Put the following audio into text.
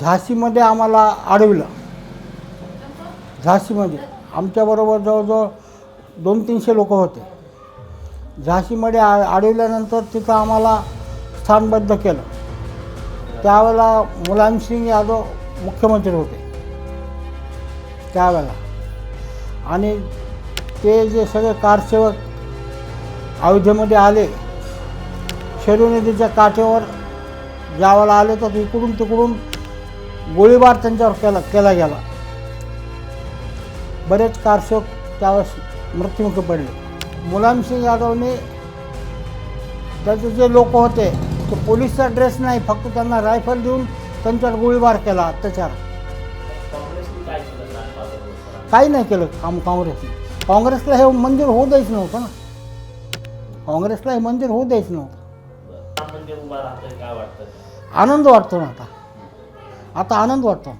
झाशीमध्ये आम्हाला अडवलं. झाशीमध्ये. आमच्याबरोबर जवळजवळ दोन तीनशे लोक होते. झाशीमध्ये आ अडवल्यानंतर तिथं आम्हाला स्थानबद्ध केलं. त्यावेळेला मुलायमसिंग यादव मुख्यमंत्री होते. त्यावेळेला. आणि ते जे सगळे कारसेवक अयोध्येमध्ये आले शैलू नदीच्या काठेवर ज्यावेळेला आले तर इकडून तिकडून गोळीबार त्यांच्यावर केला केला गेला. बरेच कारसेवक त्यावेळेस मृत्युमुखी पडले. मुलायमसिंग यादवने त्याचे जे लोक होते ते पोलीसचा ड्रेस नाही फक्त त्यांना रायफल देऊन त्यांच्यावर गोळीबार केला अत्याचार. काही नाही केलं काम काँग्रेसने. काँग्रेसला हे मंदिर होऊ द्यायचं नव्हतं ना. काँग्रेसला हे मंदिर होऊ द्यायचं नव्हतं. आनंद वाटतो ना आता. आता आनंद वाटतो.